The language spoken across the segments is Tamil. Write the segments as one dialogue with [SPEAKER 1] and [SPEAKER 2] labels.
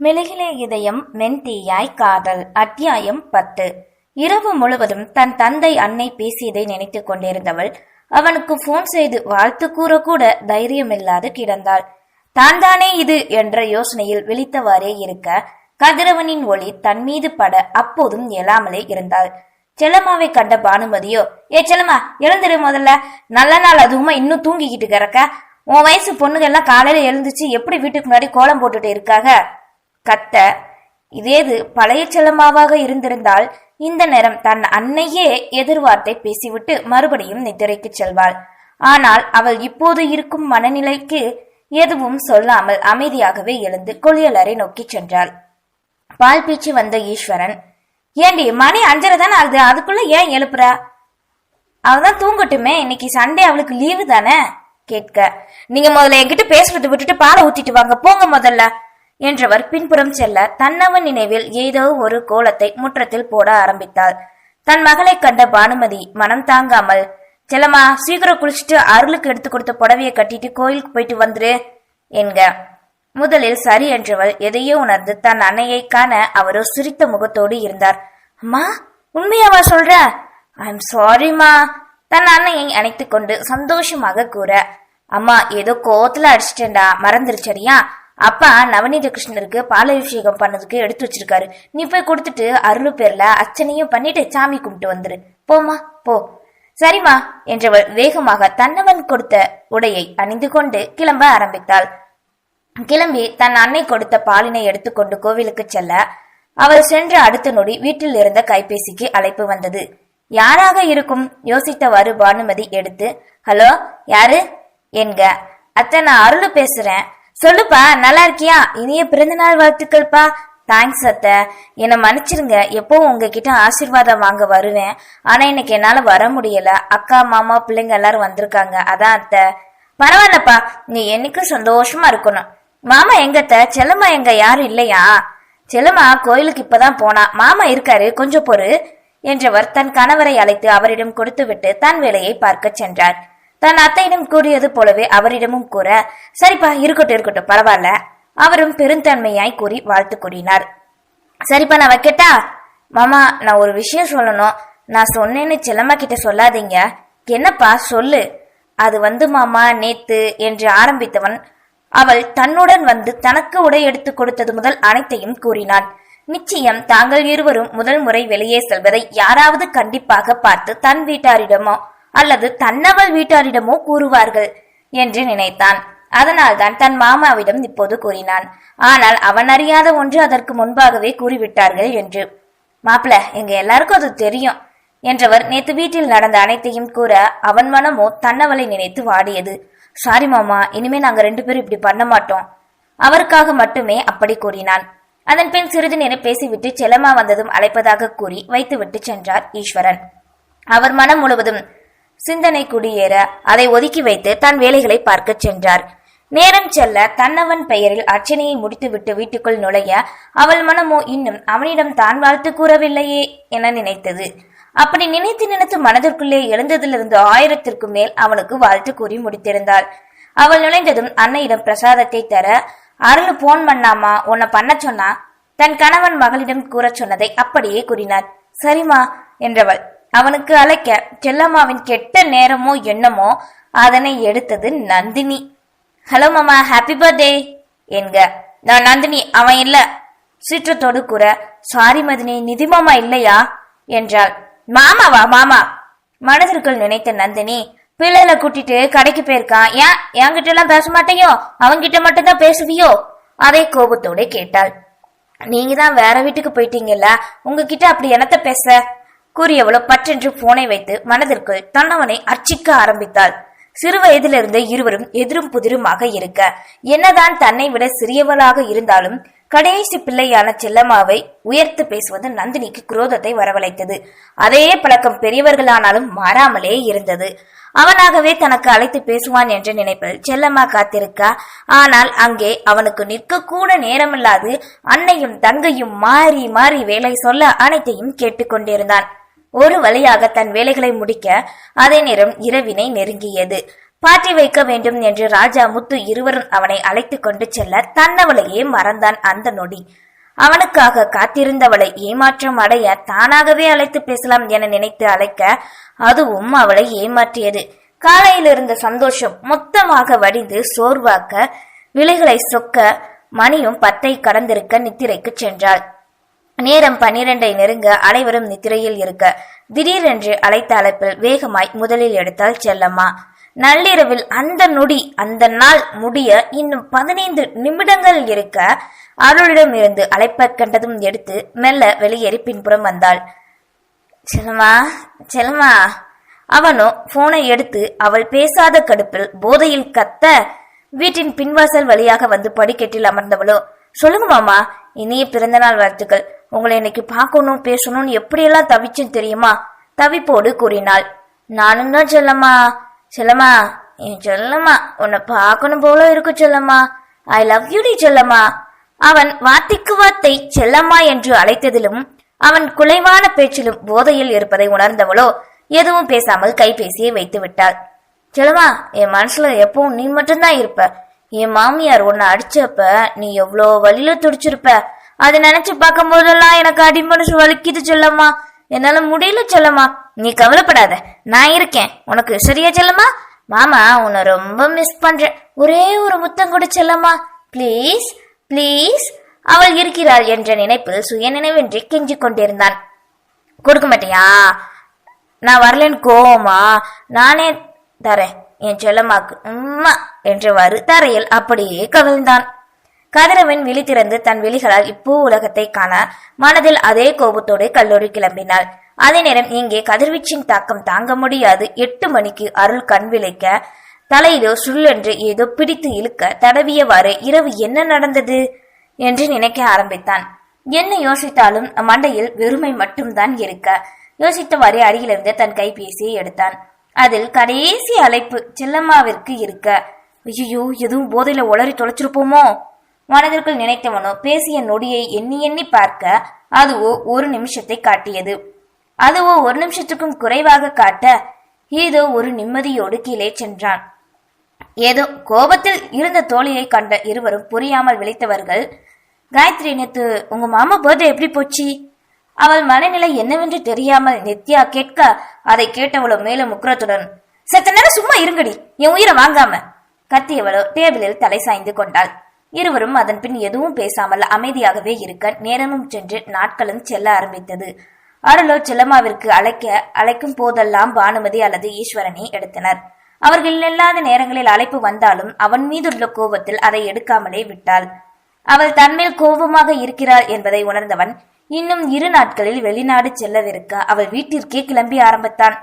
[SPEAKER 1] மெழுகிலே இதயம் மென்தீயாய் காதல். அத்தியாயம் பத்து. இரவு முழுவதும் தன் தந்தை அன்னை பேசியதை நினைத்துக் கொண்டிருந்தவள் அவனுக்கு போன் செய்து வாழ்த்து கூற கூட தைரியமில்லாது கிடந்தாள். தான் தானே இது? என்ற யோசனையில் விழித்தவாறே இருக்க கதிரவனின் ஒளி தன் மீது பட அப்போதும் எழாமலே இருந்தாள். செல்லம்மாவை கண்ட பானுமதியோ ஏ செல்லம்மா எழுந்துரு முதல்ல. நல்ல நாள் அதுவுமா இன்னும் தூங்கிக்கிட்டு கிடக்க. உன் வயசு பொண்ணுங்க எல்லாம் காலையில எழுந்துச்சு எப்படி வீட்டுக்கு முன்னாடி கோலம் போட்டுட்டு இருக்காக? கத்த இதேது பழைய செல்லம்மாவாக இருந்திருந்தால் இந்த நேரம் தன் அன்னையே எதிர்வார்த்தை பேசிவிட்டு மறுபடியும் நித்திரைக்கு செல்வாள். ஆனால் அவள் இப்போது இருக்கும் மனநிலைக்கு எதுவும் சொல்லாமல் அமைதியாகவே எழுந்து குளியலறை நோக்கி சென்றாள். பால் பீச்சு வந்த ஈஸ்வரன் ஏண்டி மணி அஞ்சரை தானே ஆகுது? அதுக்குள்ள ஏன் எழுப்புறா? அவதான் தூங்கட்டுமே. இன்னைக்கு சண்டே அவளுக்கு லீவு தானே? கேட்க நீங்க முதல்ல என்கிட்ட பேசுறதை விட்டுட்டு பாலை ஊத்திட்டு வாங்க. போங்க முதல்ல. என்றவர் பின்புறம் செல்ல தன்னவன் நினைவில் ஏதோ ஒரு கோலத்தை முற்றத்தில் போட ஆரம்பித்தாள் தன் மகளை கண்ட பானுமதி மனம் தாங்காமல் செல்லம்மா சீக்கிரம் குளிச்சுட்டு அருளுக்கு எடுத்து கொடுத்த புடவையை கட்டிட்டு கோயிலுக்கு போயிட்டு வந்துரு என்க. முதலில் சரி என்றவள் எதையோ உணர்ந்து தன் அன்னையை காண அவரோ சிரித்த முகத்தோடு இருந்தார். அம்மா உண்மையாவா சொல்ற? ஐம் சாரிம்மா தன் அன்னையை அணைத்து கொண்டு சந்தோஷமாக கூற அம்மா ஏதோ கோத்துல அடிச்சிட்டேன்டா மறந்துருச்சரியா அப்பா நவநீத கிருஷ்ணருக்கு பாலாபிஷேகம் பண்ணதுக்கு எடுத்து வச்சிருக்காரு. நீ போய் கொடுத்துட்டு அருள் பேர்ல அர்ச்சனையும் பண்ணிட்டு சாமி கும்பிட்டு வந்துரு. போமா போ. சரிம்மா என்றவள் வேகமாக தன்னவன் கொடுத்த உடையை அணிந்து கொண்டு கிளம்ப ஆரம்பித்தாள். கிளம்பி தன் அன்னை கொடுத்த பாலினை எடுத்துக்கொண்டு கோவிலுக்கு செல்ல அவள் சென்ற அடுத்த நொடி வீட்டில் இருந்த கைபேசிக்கு அழைப்பு வந்தது. யாராக இருக்கும்? யோசித்தவாறு பானுமதி எடுத்து ஹலோ யாரு? என்க. அத்தை நான் அருள் பேசுறேன். சொல்லுப்பா நல்லா இருக்கியா? இனிய பிறந்தநாள் வாழ்த்துக்கள்ப்பா. தேங்க்ஸ் அத்தை. என்னை மன்னிச்சிருங்க. எப்பவும் உங்ககிட்ட ஆசீர்வாதம் வாங்க வருவேன். ஆனா இன்னைக்கு என்னால வர முடியல. அக்கா மாமா பிள்ளைங்க எல்லாரும் வந்திருக்காங்க. அதான் அத்தை. பரவாயில்லப்பா. நீ என்னைக்கும் சந்தோஷமா இருக்கணும். மாமா எங்கத்த செல்லம்மா எங்க? யாரும் இல்லையா? செல்லம்மா கோயிலுக்கு இப்பதான் போனா. மாமா இருக்காரு. கொஞ்சம் பொறு. என்றவர் தன் கணவரை அழைத்து அவரிடம் கொடுத்துவிட்டு தன் வேலையை பார்க்க சென்றார். தன் அத்தையிடம் கூறியது போலவே அவரிடமும் கூற சரிப்பா இருக்கட்டும் இருக்கட்டும் பரவாயில்ல. அவரும் பெருந்தன்மையாய் கூறி வாழ்த்து கூறினார். சரிப்பா நான் வைக்கட்டா? மாமா நான் ஒரு விஷயம் சொல்லணும். நான் சொன்னேன்னு செல்லம்மா கிட்ட சொல்லாதீங்க. என்னப்பா சொல்லு. அது வந்து மாமா நேத்து என்று ஆரம்பித்தவன் அவள் தன்னுடன் வந்து தனக்கு உடை எடுத்து கொடுத்தது முதல் அனைத்தையும் கூறினான். நிச்சயம் தாங்கள் இருவரும் முதல் முறை வெளியே செல்வதை யாராவது கண்டிப்பாக பார்த்து தன் வீட்டாரிடமோ அல்லது தன்னவள் வீட்டாரிடமோ கூறுவார்கள் என்று நினைத்தான். அதனால்தான் தன் மாமாவிடம் இப்போது கூறினான். ஆனால் அவன் அறியாத ஒன்று அதற்கு முன்பாகவே கூறிவிட்டார்கள் என்று. மாப்பிள எங்க எல்லாருக்கும் அது தெரியும் என்றவர் நேத்து வீட்டில் நடந்த அனைத்தையும் கூற அவன் மனமோ தன்னவளை நினைத்து வாடியது. சாரி மாமா இனிமே நாங்க ரெண்டு பேரும் இப்படி பண்ண மாட்டோம். அவருக்காக மட்டுமே அப்படி கூறினான். அதன் பின் சிறிது நேரம் பேசிவிட்டு செல்லம்மா வந்ததும் அழைப்பதாக கூறி வைத்துவிட்டு சென்றார் ஈஸ்வரன். அவர் மனம் முழுவதும் சிந்தனை குடியேற அதை ஒதுக்கி வைத்து தன் வேலைகளை பார்க்கச் சென்றார். நேரம் செல்ல தன்னவன் பெயரில் அர்ச்சனையை முடித்துவிட்டு வீட்டுக்குள் நுழைய அவள் மனமோ இன்னும் அவனிடம் தான் வாழ்த்து கூறவில்லையே என நினைத்தது. அப்படி நினைத்து நினைத்து மனதிற்குள்ளே எழுந்ததிலிருந்து ஆயிரத்திற்கும் மேல் அவனுக்கு வாழ்த்து கூறி முடித்திருந்தாள். அவள் நுழைந்ததும் அன்னையிடம் பிரசாதத்தை தர அருள் போன் பண்ணாமா? உன்னை பண்ண சொன்னா? தன் கணவன் மகளிடம் கூறச் சொன்னதை அப்படியே கூறினார். சரிமா என்றவள். அவனுக்கு அழைக்க செல்லம்மாவின் கெட்ட நேரமோ என்னமோ அதனை எடுத்தது நந்தினி. ஹலோ மாமா. ஹாப்பி பர்த்டே என்க. நான் நந்தினி அவன் இல்ல. சீற்றத்தோடு கூற சாரி மதினி. நிதி மாமா இல்லையா? என்றாள். மாமாவா? மாமா. மனதிற்குள் நினைத்த நந்தினி பிள்ளைல கூட்டிட்டு கடைக்கு போயிருக்கான் ஏன்? என்கிட்ட எல்லாம் பேச மாட்டேயோ அவன்கிட்ட மட்டும்தான் பேசுவியோ? அதை கோபத்தோட கேட்டாள். நீங்க தான் வேற வீட்டுக்கு போயிட்டீங்கல்ல. உங்ககிட்ட அப்படி என்னத்த பேச? கூறியவளோ பற்றென்று போனை வைத்து மனதிற்குள் தன்னவனை அர்ச்சிக்க ஆரம்பித்தாள். சிறு வயதிலிருந்து இருவரும் எதிரும் புதிருமாக இருக்க என்னதான் தன்னை விட சிறியவளாக இருந்தாலும் கடைசி பிள்ளையான செல்லம்மாவை உயர்த்து பேசுவது நந்தினிக்கு குரோதத்தை வரவழைத்தது. அதே பழக்கம் பெரியவர்களானாலும் மாறாமலே இருந்தது. அவனாகவே தனக்கு அழைத்து பேசுவான் என்ற நினைப்பில் செல்லம்மா காத்திருக்க? ஆனால் அங்கே அவனுக்கு நிற்க கூட நேரமில்லாது அன்னையும் தங்கையும் மாறி மாறி வேலை சொல்ல அனைத்தையும் கேட்டுக்கொண்டிருந்தான். ஒரு வழியாக தன் வேலைகளை முடிக்க அதே நேரம் இரவினை நெருங்கியது. பாட்டி வைக்க வேண்டும் என்று ராஜா முத்து இருவரும் அவனை அழைத்து கொண்டு செல்ல தன்னவளையே மறந்தான் அந்த நொடி. அவனுக்காக காத்திருந்தவளை ஏமாற்றம் அடைய தானாகவே அழைத்து பேசலாம் என நினைத்து அழைக்க அதுவும் அவளை ஏமாற்றியது. காலையில் இருந்த சந்தோஷம் மொத்தமாக வடிந்து சோர்வாக்க விலைகளை சொக்க மணியும் பத்தை கடந்திருக்க நித்திரைக்கு சென்றாள். நேரம் பன்னிரண்டை நெருங்க அனைவரும் நித்திரையில் இருக்க. திடீரென்று அழைத்த அழைப்பில் வேகமாய் முதலில் எடுத்தால் செல்லம்மா. நள்ளிரவில் அந்த நொடி அந்த நாள் முடிய இன்னும் பதினைந்து நிமிடங்கள் இருக்க அருளிடம் இருந்து அழைப்பை கண்டதும் எடுத்து மெல்ல வெளியேறி பின்புறம் வந்தாள். செல்லம்மா செல்லம்மா. அவனோ போனை எடுத்து அவள் பேசாத கடுப்பில் போதையில் கத்த வீட்டின் பின்வாசல் வழியாக வந்து படிக்கட்டில் அமர்ந்தவளோ. சொல்லுங்க மாமா இனிய பிறந்தநாள் வாழ்த்துக்கள். உங்களை இன்னைக்கு பார்க்கணும் பேசணும்னு எப்படியெல்லாம் தவிச்சேன் தெரியுமா? தவிப்போடு கூறினாள். நானும் தான் செல்லம்மா செல்லம்மா என் செல்லம்மா உன்னை பார்க்கணும் போல இருக்கு செல்லம்மா. ஐ லவ் யூ டி செல்லம்மா. அவன் வார்த்தைக்கு வார்த்தை செல்லம்மா என்று அழைத்ததிலும் அவன் குலைவான பேச்சிலும் போதையில் இருப்பதை உணர்ந்தவளோ எதுவும் பேசாமல் கைபேசியை வைத்து விட்டாள் செல்லம்மா என் மனசுல எப்பவும் நீ மட்டும்தான் இருப்ப. என் மாமியார் உன்னை அடிச்சப்ப நீ எவ்வளோ வழியில துடிச்சிருப்ப. அதை நினைச்சு பார்க்கும் போதெல்லாம் எனக்கு அடிமனசு வலிக்குது செல்லம்மா. என்னால முடியல செல்லம்மா. நீ கவலைப்படாத நான் இருக்கேன். உனக்கு சரியா செல்லம்மா? மாமா உன்னை ரொம்ப மிஸ் பண்றேன். ஒரே ஒரு முத்தம் கூட செல்லம்மா. ப்ளீஸ் ப்ளீஸ் அவள் இருக்கிறாள் என்ற நினைப்பில் சுயநினைவின்றி கெஞ்சிக் கொண்டிருந்தான் கொடுக்க மாட்டியா? நான் வரலன்னு கோவமா? நானே தரேன். என் செல்லம்மாக்கு. உம்மா. என்றவாறு தரையில் அப்படியே கவிழ்ந்தான். கதிரவன் விழி திறந்து தன் விழிகளால் இப்பூ உலகத்தை காண மனதில் அதே கோபத்தோடு கல்லூரி கிளம்பினாள். அதே நேரம் இங்கே கதிர்வீச்சின் தாக்கம் தாங்க முடியாது. எட்டு மணிக்கு அருள் கண் விளைக்க தலையிலோ சுள்ளென்று ஏதோ பிடித்து இழுக்க தடவியவாறு இரவு என்ன நடந்தது என்று நினைக்க ஆரம்பித்தான். என்ன யோசித்தாலும் மண்டையில் வெறுமை மட்டும்தான் இருக்க. யோசித்தவாறே அருகிலிருந்து தன் கைபேசியை எடுத்தான். அதில் கடைசி அழைப்பு செல்லம்மாவிற்கு இருக்க. ஐயோ எதுவும் போதையில உளறி தொலைச்சிருப்போமோ? மனதிற்குள் நினைத்தவனோ பேசிய நொடியை எண்ணி எண்ணி பார்க்க அதுவோ ஒரு நிமிஷத்தை காட்டியது. அதுவோ ஒரு நிமிஷத்துக்கும் குறைவாக காட்ட ஏதோ ஒரு நிம்மதியோடு கீழே சென்றான். ஏதோ கோபத்தில் இருந்த தோழியை கண்ட இருவரும் புரியாமல் விழித்தவர்கள் காயத்ரி நேத்து உங்க மாமா பர்த்டே எப்படி போச்சு? அவள் மனநிலை என்னவென்று தெரியாமல் நித்யா கேட்க அதை கேட்டவளோ மேலும் உக்ரத்துடன் சத்த நேரம் சும்மா இருங்கடி என் உயிரை வாங்காம. கத்தியவளோ டேபிளில் தலை சாய்ந்து கொண்டாள். இருவரும் அதன் பின் எதுவும் பேசாமல் அமைதியாகவே இருக்க நேரமும் சென்று நாட்களும் செல்ல ஆரம்பித்தது. அருளோ செல்லம்மாவிற்கு அழைக்க அழைக்கும் போதெல்லாம் பானுமதி அல்லது ஈஸ்வரனை எடுத்தனர். அவர்கள் இல்லாத நேரங்களில் அழைப்பு வந்தாலும் அவன் மீதுள்ள கோபத்தில் அதை எடுக்காமலே விட்டாள். அவள் தன்மேல் கோபமாக இருக்கிறாள் என்பதை உணர்ந்தவன் இன்னும் இரு நாட்களில் வெளிநாடு செல்லவிருக்க அவள் வீட்டிற்கே கிளம்பி ஆரம்பித்தான்.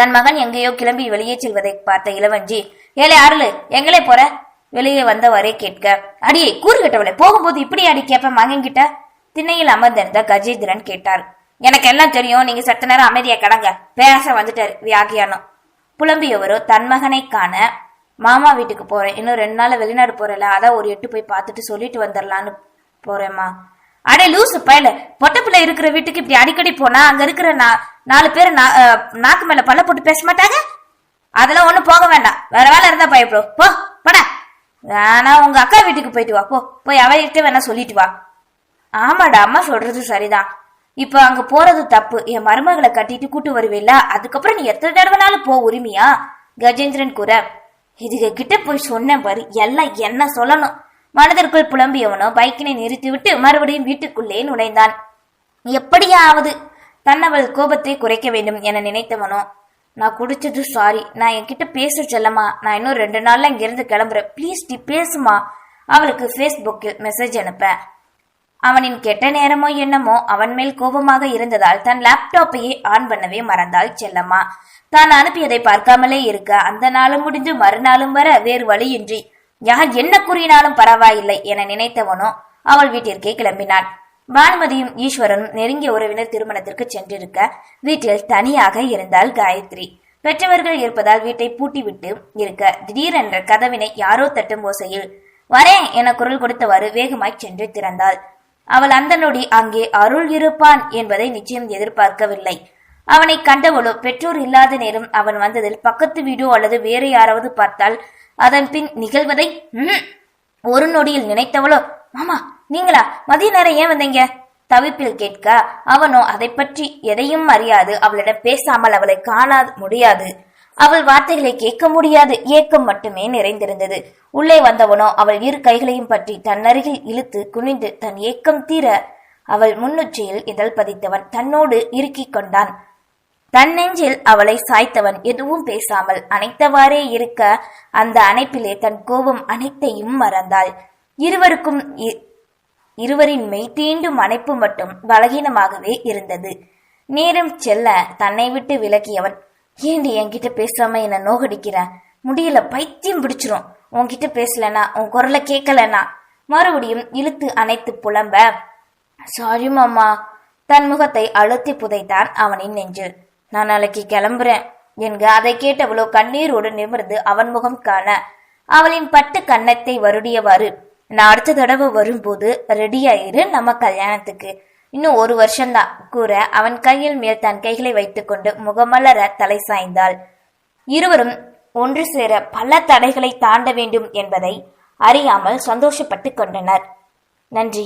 [SPEAKER 1] தன் மகன் எங்கேயோ கிளம்பி வெளியே செல்வதை பார்த்த இளவஞ்சி ஏழை அருளு எங்களே போற? வெளியே வந்தவரே கேட்க அடியே கூறுகிட்டவளே போகும்போது இப்படி அடி கேப்ப மகன் கிட்ட திண்ணையில் அமர்ந்திருந்த கஜேந்திரன் கேட்டார் எனக்கு எல்லாம் தெரியும் நீங்க சத்த நேரம் அமைதியா கடங்க பேச வந்துட்டாரு வியாகியானம் புலம்பியவரோ தன் மகனை காண மாமா வீட்டுக்கு போறேன் இன்னும் ரெண்டு நாள் வெளிநாடு போறேல அதான் ஒரு எட்டு போய் பார்த்துட்டு சொல்லிட்டு வந்துடலான்னு போறேம்மா. அடே லூசு பயல. பொட்டப்புல இருக்கிற வீட்டுக்கு இப்படி அடிக்கடி போனா அங்க இருக்கிற நா- நாலு பேர் நா- நாக்கு மேல பல்ல போட்டு பேச மாட்டாங்க? அதெல்லாம் ஒண்ணும் போக வேண்டாம். வேற வேலை இருந்தா பயப்படும் போ படா. வேணா உங்க அக்கா வீட்டுக்கு போயிட்டு வா. போ போய் அவகிட்ட வேணா சொல்லிட்டு வா. ஆமாடா அம்மா சொல்றது சரிதான். இப்ப அங்க போறது தப்பு. என் மருமகளை கட்டிட்டு கூட்டு வருவேல அதுக்கப்புறம் நீ எத்தனை தடவைனாலும் போ உரிமையா? கஜேந்திரன் கூற. இதுக கிட்ட போய் சொன்னேன் பாரு. எல்லாம் என்ன சொல்லணும்? மனதிற்குள் புலம்பியவனோ பைக்கினை நிறுத்திவிட்டு மறுபடியும் வீட்டுக்குள்ளே நுழைந்தான். எப்படியாவது தன்னவள் கோபத்தை குறைக்க வேண்டும் என நினைத்தவனோ நான் குடிச்சது சாரி. நான் என்கிட்ட பேச செல்லம்மா. நான் இன்னும் ரெண்டு நாள்ல இங்கிருந்து கிளம்புறேன். ப்ளீஸ் டி பேசுமா அவளுக்கு ஃபேஸ்புக்கில் மெசேஜ் அனுப்ப. அவனின் கெட்ட நேரமோ என்னமோ அவன் மேல் கோபமாக இருந்ததால் தன் லேப்டாப்பையே ஆன் பண்ணவே மறந்தாள் செல்லம்மா. தான் அனுப்பியதை பார்க்காமலே இருக்க அந்த நாளும் முடிந்து மறுநாளும் வர வேறு வழியின்றி யார் என்ன கூறினாலும் பரவாயில்லை என நினைத்தவனோ அவள் வீட்டிற்கே கிளம்பினான் பானுமதியும் ஈஸ்வரனும் நெருங்கிய உறவினர் திருமணத்திற்கு சென்றிருக்க வீட்டில் தனியாக இருந்தாள் காயத்ரி. பெற்றவர்கள் இருப்பதால் வீட்டை பூட்டிவிட்டு இருக்க திடீரென்ற கதவினை யாரோ தட்டும் ஓசையில் வரேன் என குரல் கொடுத்தவாறு வேகமாய் சென்று திறந்தாள். அவள் அந்த நொடி அங்கே அருள் இருப்பான் என்பதை நிச்சயம் எதிர்பார்க்கவில்லை. அவனை கண்டவளோ பெற்றோர் இல்லாத நேரம் அவன் வந்ததில் பக்கத்து வீடோ அல்லது வேறு யாராவது பார்த்தால் அதன் பின் நிகழ்வதை ஒரு நொடியில் நினைத்தவளோ மாமா நீங்களா? மதிய நேரம் ஏன் வந்தீங்க? தவிப்பில் கேட்க அவனோ அதை பற்றி எதையும் அறியாது. அவளிடம் பேசாமல் அவளை காண முடியாது. அவள் வார்த்தைகளை கேட்க முடியாது. ஏக்கம் மட்டுமே நிறைந்திருந்தது. உள்ளே வந்தவனோ அவள் இரு கைகளையும் பற்றி தன்னருகில் இழுத்து குனிந்து தன் ஏக்கம் தீர அவள் முன்னுச்சியில் இதழ் பதித்தவன் தன்னோடு இறுக்கிக் கொண்டான். தன் நெஞ்சில் அவளை சாய்த்தவன் எதுவும் பேசாமல் அணைத்தவாறே இருக்க அந்த அணைப்பிலே தன் கோபம் அனைத்தையும் மறந்தாள். இருவருக்கும் இ- இருவரின் மெய் தீண்டும் அணைப்பு மட்டும் பலகீனமாகவே இருந்தது. நேரம் செல்ல தன்னை விட்டு விலகியவன் ஏண்டி என்கிட்ட பேசாம என்ன நோகடிக்கிற? முடியல பைத்தியம் பிடிச்சிரும். உன்கிட்ட பேசலனா உன் குரலை கேட்கலனா? மறுபடியும் இழுத்து அணைத்து புலம்ப சாரி மாமா. தன் முகத்தை அழுத்தி புதைத்தான் அவனின் நெஞ்சில். நான் நாளைக்கு கிளம்புறேன். என்க அதை கேட்டவளோ கண்ணீரோடு நிமிர்ந்து அவன் முகம் காண. அவளின் பட்டு கன்னத்தை வருடியவாறு நான் அடுத்த தடவை வரும்போது ரெடியாயிரு நம்ம கல்யாணத்துக்கு. இன்னும் ஒரு வருஷம்தான் கூற அவன் கையில் மேல் தன் கைகளை வைத்துக்கொண்டு முகமலர தலை சாய்ந்தாள். இருவரும் ஒன்று சேர பல தடைகளை தாண்ட வேண்டும் என்பதை அறியாமல் சந்தோஷப்பட்டுக் கொண்டனர். நன்றி.